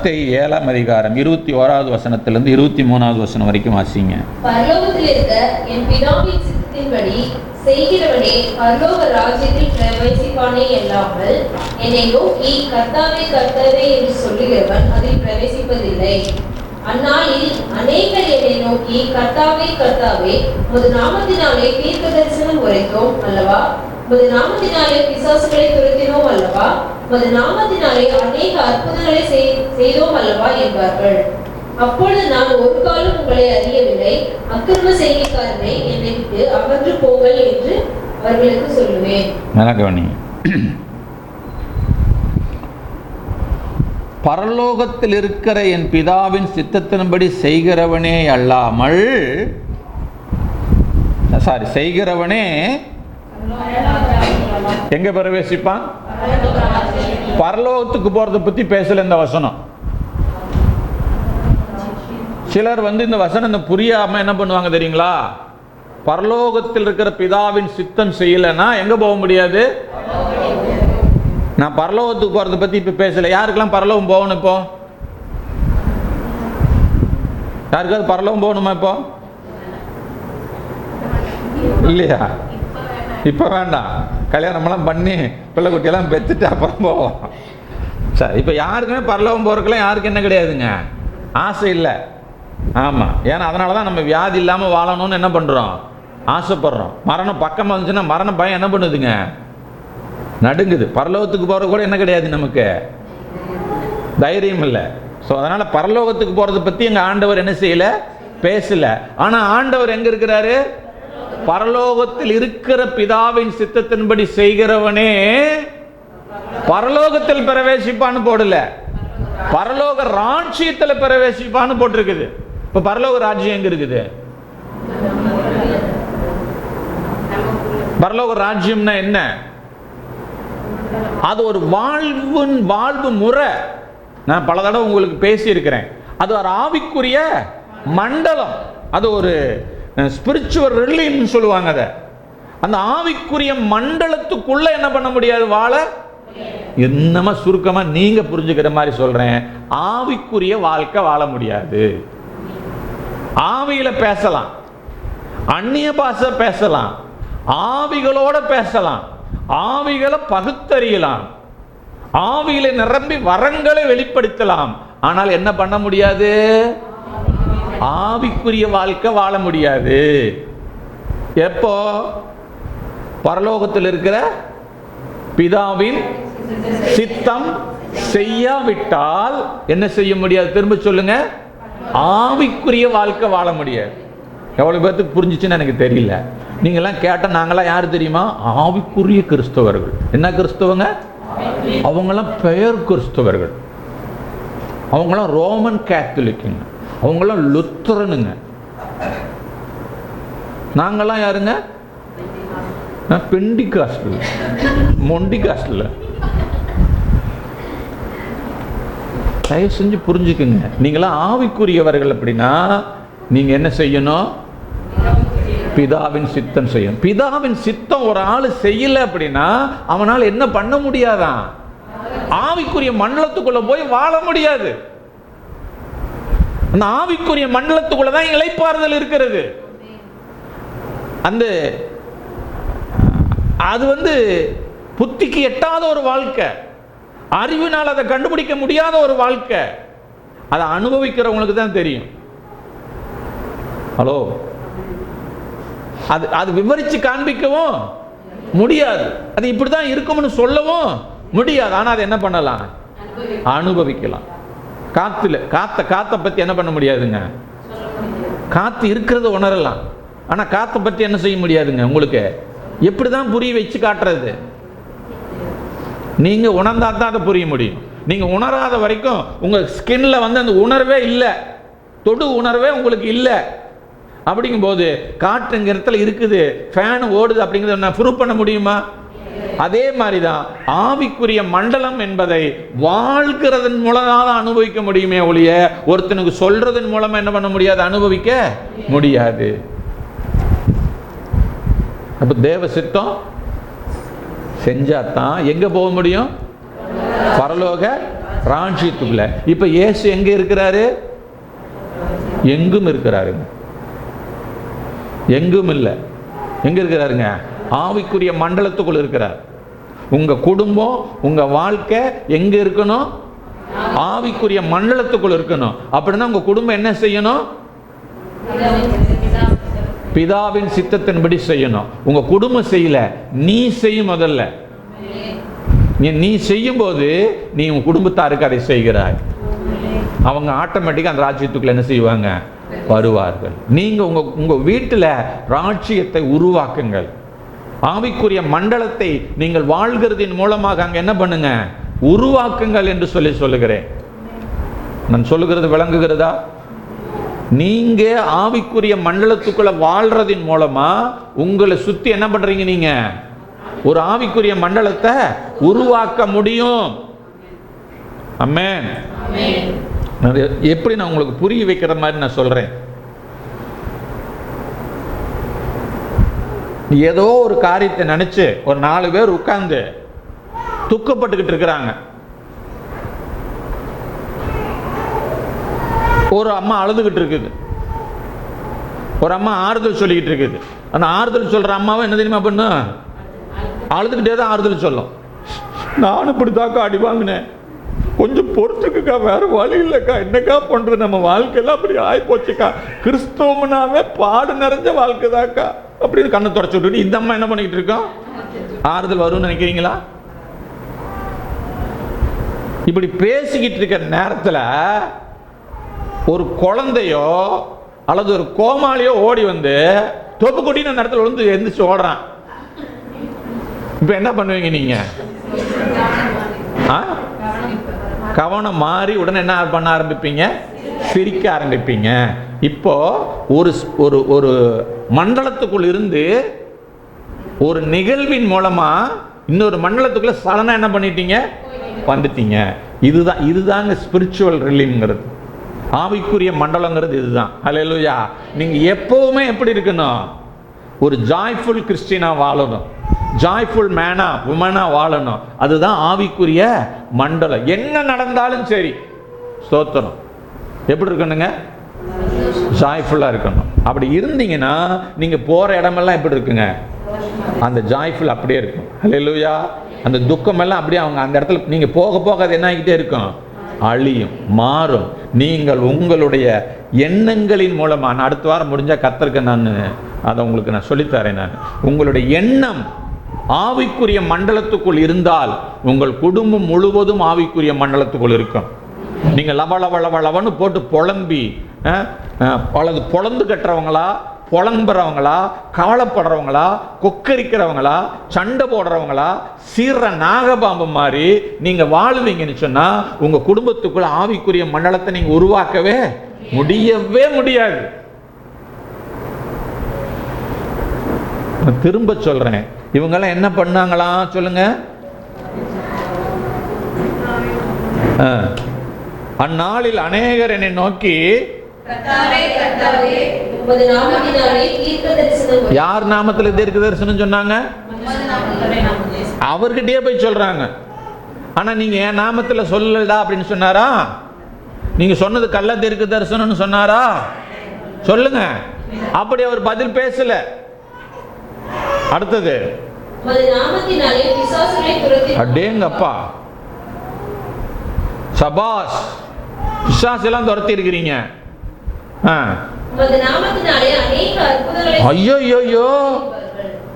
மத்தை ஏழாம் அதிகாரம் இருபத்தி ஓராவது வசனத்திலிருந்து இருபத்தி மூணாவது வசனம் வரைக்கும் வாசிங்க. செய்கிறவனே பரலோக ராஜ்யத்தில் பிரவேசிப்பானே அல்லாமல் என்னை நோக்கி கர்த்தாவே கர்த்தாவே என்று சொல்லுகிறவன் அதில் பிரவேசிப்பதில்லை. அந்நாளில் அநேகர் என்னை நோக்கி கர்த்தாவே கர்த்தாவே நாமத்தினாலே தீர்க்க தரிசனம் அல்லவா? உமது நாமத்தினாலே பிசாசுகளை துரத்தினோம் அல்லவா? உமது நாமத்தினாலே அநேக அற்புதங்களை செய்தோம் அல்லவா என்பார்கள். அப்பொழுது நான் ஒரு காலம் உங்களை அறியவில்லை. அக்கிரம செய்திக்காரனை என்னை விட்டு அகன்று போங்கள் என்று அவர்களுக்கு சொல்லுவேன். நல்லா கவனிங்க பரலோகத்தில் இருக்கிற என் பிதாவின் சித்தத்தின்படி செய்கிறவனே அல்லாமல் சாரி செய்கிறவனே எங்க பிரவேசிப்பான்? பரலோகத்துக்கு போறதை பத்தி பேசல இந்த வசனம். சிலர் வந்து இந்த வசனம் இந்த புரியாம என்ன பண்ணுவாங்க தெரியுங்களா? பரலோகத்தில் இருக்கிற பிதாவின் சித்தம் செய்யலைன்னா எங்க போக முடியாது? நான் பரலோகத்துக்கு போறதை பத்தி இப்ப பேசல. யாருக்கெல்லாம் பரலோகம் போகணும் இப்போ? யாருக்காவது பரலோகம் போகணுமா இப்போ? இல்லையா? இப்போ வேண்டாம். கல்யாணமெல்லாம் பண்ணி பிள்ளை குட்டியெல்லாம் பெற்றுட்டு அப்புறம் போவோம். சார் இப்போ யாருக்குமே பரலோகம் போகிறதுக்கெல்லாம் யாருக்கு என்ன கிடையாதுங்க. ஆசை இல்லை. ஆமாம் ஏன்னா அதனால தான் நம்ம வியாதி இல்லாமல் வாழணும்னு என்ன பண்ணுறோம் ஆசைப்படுறோம். மரணம் பக்கம் வந்துச்சுன்னா மரண பயம் என்ன பண்ணுதுங்க? நடுங்குது. பரலோகத்துக்கு போகிறது கூட என்ன கிடையாது நமக்கு. தைரியம் இல்லை. ஸோ அதனால் பரலோகத்துக்கு போகிறத பற்றி எங்கள் ஆண்டவர் என்ன செய்யலை? பேசலை. ஆனால் ஆண்டவர் எங்கே இருக்கிறாரு? பரலோகத்தில் இருக்கிற பிதாவின் சித்தத்தின்படி செய்கிறவனே பரலோகத்தில் பிரவேசிப்பான்னு போடல. பரலோக ராஜ்யத்தில் பிரவேசிப்பான்னு போட்டிருக்குது. இப்போ பரலோக ராஜ்யம் எங்க இருக்குது? பரலோக ராஜ்யம்னா என்ன? அது ஒரு வாழ்வின் வாழ்வு முறை. நான் பல தடவை உங்களுக்கு பேசியிருக்கிறேன். அது ஒரு ஆவிக்குரிய மண்டலம். அது ஒரு ஸ்பிரிச்சுவல் ரிலின்னு சொல்லுவாங்க அதை. அந்த ஆவிக்குரிய மண்டலத்துக்குள்ள என்ன பண்ண முடியாது? வாழ என்னமா சுருக்கமா நீங்க புரிஞ்சுக்கிற மாதிரி சொல்றேன். ஆவிக்குரிய வாழ்க்கை வாழ முடியாது. ஆவியில பேசலாம். அந்நிய பாஷை பேசலாம். ஆவிகளோட பேசலாம். ஆவிகளை பகுத்தறியலாம். ஆவியில நிரம்பி வரங்களை வெளிப்படுத்தலாம். ஆனால் என்ன பண்ண முடியாது? ஆவிக்குரிய வாழ்க்கை வாழ முடியாது. எப்போ? பரலோகத்தில் இருக்கிற பிதாவின் சித்தம் செய்யாவிட்டால் என்ன செய்ய முடியாது? திரும்ப சொல்லுங்க. ஆவிக்குரிய வாழ்க்கை வாழ முடியாது. எவ்வளவு பேர்த்துக்கு புரிஞ்சிச்சுன்னு எனக்கு தெரியல. நீங்கள்லாம் கேட்டால் நாங்களாம் யார் தெரியுமா? ஆவிக்குரிய கிறிஸ்தவர்கள். என்ன கிறிஸ்தவங்க? அவங்களாம் பெயர் கிறிஸ்தவர்கள். அவங்களாம் ரோமன் கேத்தலிக்குங்க. அவங்களாம் லுத்தரனுங்க. நாங்களாம் யாருங்க? Pentecostal. மொண்டி காஸ்டில். தயவு செஞ்சு புரிஞ்சுக்குங்க. நீங்களாம் ஆவிக்குரியவர்கள் அப்படின்னா நீங்க என்ன செய்யணும்? பிதாவின் சித்தம் செய்யணும். பிதாவின் சித்தம் ஒரு ஆள் செய்யல அப்படின்னா அவனால் என்ன பண்ண முடியாதான்? ஆவிக்குரிய மண்டலத்துக்குள்ளே போய் வாழ முடியாது. அந்த ஆவிக்குரிய மண்டலத்துக்குள்ள தான் இளைப்பாறுதல் இருக்கிறது. அந்த அது வந்து புத்திக்கு எட்டாத ஒரு வாழ்க்கை. அறிவினால் அதை கண்டுபிடிக்க முடியாத ஒரு வாழ்க்கை. அதை அனுபவிக்கிறவங்களுக்கு தான் தெரியும். ஹலோ அது அது விவரித்து காண்பிக்கவும் முடியாது. அது இப்படி தான் இருக்கும்னு சொல்லவும் முடியாது. ஆனால் அதை என்ன பண்ணலாம்? அனுபவிக்கலாம். காத்துல காத்த காற்றை பற்றி என்ன பண்ண முடியாதுங்க? காத்து இருக்கிறத உணரலாம். ஆனால் காற்றை பற்றி என்ன செய்ய முடியாதுங்க உங்களுக்கு? எப்படி தான் புரிய வச்சு காட்டுறது? நீங்கள் உணர்ந்தா தான் அதை புரிய முடியும். நீங்கள் உணராத வரைக்கும் உங்கள் ஸ்கின்ல வந்து அந்த உணர்வே இல்லை. தொடு உணர்வே உங்களுக்கு இல்லை. அப்படிங்கும்போது காற்றுங்கிற இருக்குது ஃபேன் ஓடுது அப்படிங்கிறத நான் ப்ரூவ் பண்ண முடியுமா? அதே மாதிரி தான் ஆவிக்குரிய மண்டலம் என்பதை வாழ்கிறதன் மூலமாக தான் அனுபவிக்க முடியுமே ஒழிய ஒருத்தனுக்கு சொல்றதன் மூலமா என்ன பண்ண முடியாது? அனுபவிக்க முடியாது. அப்ப தேவ சித்தம் செஞ்சாதான் எங்க போக முடியும்? பரலோக ராஞ்சியத்துக்குள்ள இப்ப இயேசு எங்க இருக்கிறாரு? எங்கும் இருக்கிறாருங்க. எங்கும் இல்லை. எங்க இருக்கிறாருங்க? ஆவிக்குரிய மண்டலத்துக்குள் இருக்கிறார். உங்க குடும்பம் உங்க வாழ்க்கை எங்க இருக்கணும்? ஆவிக்குரிய மண்டலத்துக்குள் இருக்கணும். அப்படின்னா உங்க குடும்பம் என்ன செய்யணும்? பிதாவின் சித்தத்தின்படி செய்யணும். உங்க குடும்பம் செய்யல. நீ செய்யும் முதல்ல. நீ- நீ செய்யும்போது நீ உன் குடும்பத்தாருக்கு அதை செய்கிறாய். அவங்க ஆட்டோமேட்டிக்காக அந்த ராஜ்யத்துக்குள்ள என்ன செய்வாங்க? வருவார்கள். நீங்க உங்க உங்க வீட்டில் ராஜ்யத்தை உருவாக்குங்கள். ஆவிக்குரிய மண்டலத்தை நீங்கள் வாழ்கிறதின் மூலமாக அங்க என்ன பண்ணுங்க? உருவாக்குங்கள் என்று சொல்லி சொல்லுகிறேன். நான் சொல்லுகிறது விளங்குகிறதா? நீங்க ஆவிக்குரிய மண்டலத்துக்குள்ள வாழ்றதின் மூலமா உங்களை சுத்தி என்ன பண்றீங்க நீங்க? ஒரு ஆவிக்குரிய மண்டலத்தை உருவாக்க முடியும். எ- எப்படி நான் உங்களுக்கு புரிய வைக்கிற மாதிரி நான் சொல்றேன். ஏதோ ஒரு காரியத்தை நினச்சி ஒரு நாலு பேர் உட்காந்து துக்கப்பட்டுக்கிட்டு இருக்கிறாங்க. ஒரு அம்மா அழுதுகிட்டு இருக்குது. ஒரு அம்மா ஆறுதல் சொல்லிக்கிட்டு இருக்குது. அந்த ஆறுதல் சொல்கிற அம்மாவை என்ன தெரியுமா பண்ணும் அழுதுகிட்டே தான் ஆறுதல் சொல்லும். நானும் இப்படிதாக்கா அடி வாங்கினேன். கொஞ்சம் பொறுத்துக்குக்கா வேற வழி இல்லைக்கா. என்னக்கா பண்ணுறது நம்ம வாழ்க்கையெல்லாம் அப்படி ஆகிப்போச்சுக்கா கிறிஸ்தவம்னாவே பாடு நிறைஞ்ச வாழ்க்கை தாக்கா அப்படின்னு கண்ணை தொடச்சு விட்டுட்டு இந்த அம்மா என்ன பண்ணிக்கிட்டு இருக்கோம் ஆறுதல் வரும்னு நினைக்கிறீங்களா? இப்படி பேசிக்கிட்டு இருக்கிற நேரத்தில் ஒரு குழந்தையோ அல்லது ஒரு கோமாளியோ ஓடி வந்து தொப்பு கொட்டின நேரத்தில் விழுந்து எந்திரிச்சு ஓடுறான். இப்போ என்ன பண்ணுவீங்க நீங்கள் ஆ? கவனம் மாறி உடனே என்ன பண்ண ஆரம்பிப்பீங்க? சிரிக்க ஆரம்பிப்பீங்க. இப்போ ஒரு ஒரு ஒரு மண்டலத்துக்குள் இருந்து ஒரு நிகழ்வின் மூலமா இன்னொரு மண்டலத்துக்குள்ள சடனா என்ன பண்ணிட்டீங்க? வந்துட்டீங்க. இதுதான் இதுதாங்க ஸ்பிரிச்சுவல் ரிலீம்ங்கிறது ஆவிக்குரிய மண்டலங்கிறது இதுதான். ஹalleluya நீங்க எப்பவுமே எப்படி இருக்கணும்? ஒரு ஜாய்ஃபுல் கிறிஸ்டினா வாழணும். ஜாய்ஃபுல் மேனா உமனா வாழணும். அதுதான் ஆவிக்குரிய மண்டலம். என்ன நடந்தாலும் சரி ஸ்தோத்திரம். எப்படி இருக்கணுங்க? ஜாய்ஃபுல்லாக இருக்கணும். அப்படி இருந்தீங்கன்னா நீங்கள் போகிற இடமெல்லாம் எப்படி இருக்குங்க? அந்த ஜாய்ஃபுல் அப்படியே இருக்கும். ஹalleluya அந்த துக்கமெல்லாம் அப்படியே அவங்க அந்த இடத்துல நீங்கள் போக போக அது என்ன ஆகிக்கிட்டே இருக்கும். அழியும் மாறும். நீங்கள் உங்களுடைய எண்ணங்களின் மூலமாக நான் அடுத்த வாரம் முடிஞ்சால் கத்தருக்கு நான் அதை உங்களுக்கு நான் சொல்லித்தரேன் நான். உங்களுடைய எண்ணம் ஆவிக்குரிய மண்டலத்துக்குள் இருந்தால் உங்கள் குடும்பம் முழுவதும் ஆவிக்குரிய மண்டலத்துக்குள் இருக்கும். நீங்கள் லவ லவ லவ லவன்னு போட்டு புலம்பி அல்லது பொழந்து கட்டுறவங்களா புலம்புறவங்களா கவலைப்படுறவங்களா கொக்கரிக்கிறவங்களா சண்டை போடுறவங்களா சீர்ற நாகபாம்பு மாதிரி நீங்கள் வாழுவீங்கன்னு சொன்னால் உங்கள் குடும்பத்துக்குள்ள ஆவிக்குரிய மண்டலத்தை நீங்கள் உருவாக்கவே முடியவே முடியாது. திரும்ப சொல்றேன். இவங்கெல்லாம் என்ன பண்ணாங்களாம் சொல்லுங்க? ஆ. அந்நாளில் அநேகர் என்னை நோக்கி யார் நாமத்தில் தீர்க்க தரிசனம் சொன்னாங்க? அவர்கிட்டயே போய் சொல்றாங்க. ஆனா நீங்க என் நாமத்துல சொல்லலடா அப்படின்னு சொன்னாரா? நீங்க சொன்னது கள்ள தீர்க்க தரிசனம்னு சொன்னாரா? சொல்லுங்க. அப்படி அவர் பதில் பேசல. அடுத்தது அடேங்கப்பா. சபாஸ். பிசாசு எல்லாம் துரத்தி இருக்கிறீங்க. ஐயோ ஐயோ ஐயோ.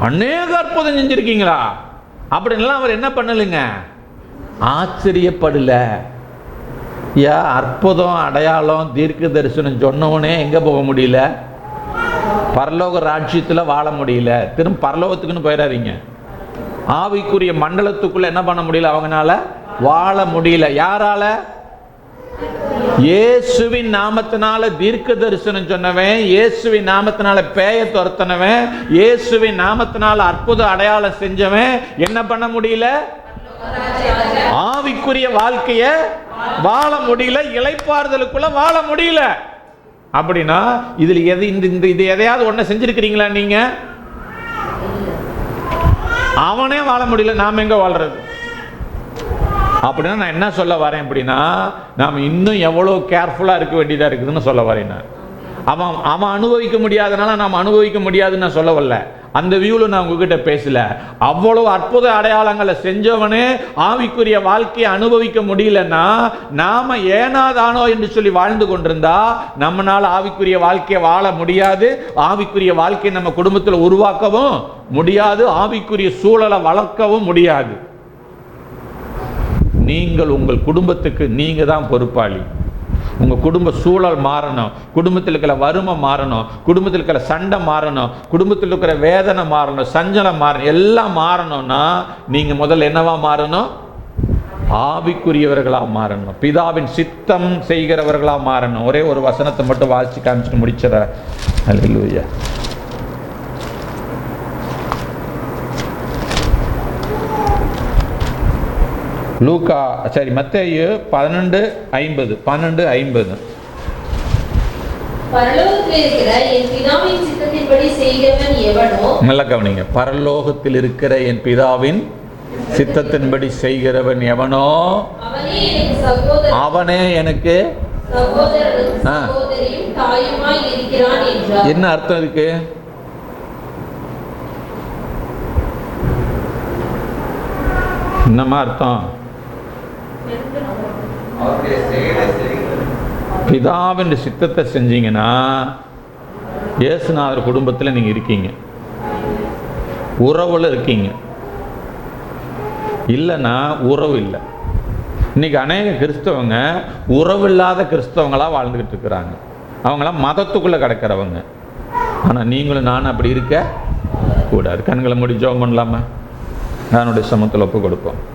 அநேக அற்புதம் செஞ்சிருக்கீங்களா? அப்படின்லாம் அவர் என்ன பண்ணலைங்க? ஆச்சரியப்படல. யா அற்புதம் அடையாளம் தீர்க்க தரிசனம் சொன்னவனே எங்க போக முடியல? பரலோக ராஜ்யத்தில் வாழ முடியல. திரும்ப பரலோகத்துக்குன்னு போயிடாதீங்க ஆவிக்குரிய மண்டலத்துக்குள்ள என்ன பண்ண முடியல? அவங்கனால வாழ முடியல. யாரால? இயேசுவின் நாமத்தினால தீர்க்க தரிசனம் சொன்னவன் இயேசுவின் நாமத்தினால பேய துரத்தனவன் இயேசுவின் நாமத்தினால அற்புத அடையாளம் செஞ்சவன். என்ன பண்ண முடியல? ஆவிக்குரிய வாழ்க்கைய வாழ முடியல இலைப்பாறுதலுக்குள்ள வாழ முடியல. அப்படின்னா இதுல எது இந்த இந்த இது எதையாவது ஒண்ணு செஞ்சிருக்கிறீங்களா நீங்க? அவனே வாழ முடியல நாம எங்க வாழ்றது? அப்படின்னா நான் என்ன சொல்ல வரேன் அப்படின்னா நாம் இன்னும் எவ்வளோ கேர்ஃபுல்லாக இருக்க வேண்டியதாக இருக்குதுன்னு சொல்ல வரேன் நான். அவன் அவன் அனுபவிக்க முடியாதனால நாம் அனுபவிக்க முடியாதுன்னு நான் சொல்ல வரல அந்த வியூவில் நான் உங்ககிட்ட பேசல. அவ்வளோ அற்புத அடையாளங்களை செஞ்சவனே ஆவிக்குரிய வாழ்க்கையை அனுபவிக்க முடியலன்னா நாம் ஏனாதானோ என்று சொல்லி வாழ்ந்து கொண்டிருந்தா நம்மளால் ஆவிக்குரிய வாழ்க்கையை வாழ முடியாது. ஆவிக்குரிய வாழ்க்கையை நம்ம குடும்பத்தில் உருவாக்கவும் முடியாது. ஆவிக்குரிய சூழலை வளர்க்கவும் முடியாது. நீங்கள் உங்கள் குடும்பத்துக்கு நீங்கள் தான் பொறுப்பாளி. உங்கள் குடும்ப சூழல் மாறணும். குடும்பத்தில் இருக்கிற வறுமை மாறணும். குடும்பத்தில் இருக்கிற சண்டை மாறணும். குடும்பத்தில் இருக்கிற வேதனை மாறணும். சஞ்சலம் மாறணும். எல்லாம் மாறணும்னா நீங்கள் முதல்ல என்னவா மாறணும்? ஆவிக்குரியவர்களாக மாறணும். பிதாவின் சித்தம் செய்கிறவர்களாக மாறணும். ஒரே ஒரு வசனத்தை மட்டும் வாசிச்சு காமிச்சிட்டு முடிச்சிட அல்லேலூயா லூக்கா சரி மத்தேயு பன்னெண்டு ஐம்பது பன்னெண்டு ஐம்பது. பரலோகத்தில் இருக்கிற என் பிதாவின் சித்தத்தின்படி செய்கிறவன் எவனோ நல்ல கவனிங்க. பரலோகத்தில் இருக்கிற என் பிதாவின் சித்தத்தின்படி செய்கிறவன் எவனோ அவனே எனக்கு என்ன அர்த்தம் இருக்கு என்னம்மா அர்த்தம்? பிதாவின் சித்தத்தை செஞ்சீங்கன்னா இயேசுநாதர் குடும்பத்தில் நீங்கள் இருக்கீங்க. உறவில் இருக்கீங்க. இல்லைன்னா உறவு இல்லை. இன்னைக்கு அநேக கிறிஸ்தவங்க உறவில்லாத கிறிஸ்தவங்களாக வாழ்ந்துக்கிட்டு இருக்கிறாங்க. அவங்களாம் மதத்துக்குள்ளே கிடக்கிறவங்க. ஆனால் நீங்களும் நானும் அப்படி இருக்க கூடாது. கண்களை முடி ஜோம் பண்ணலாமா? அதனுடைய சமத்தில் ஒப்பு கொடுப்போம்.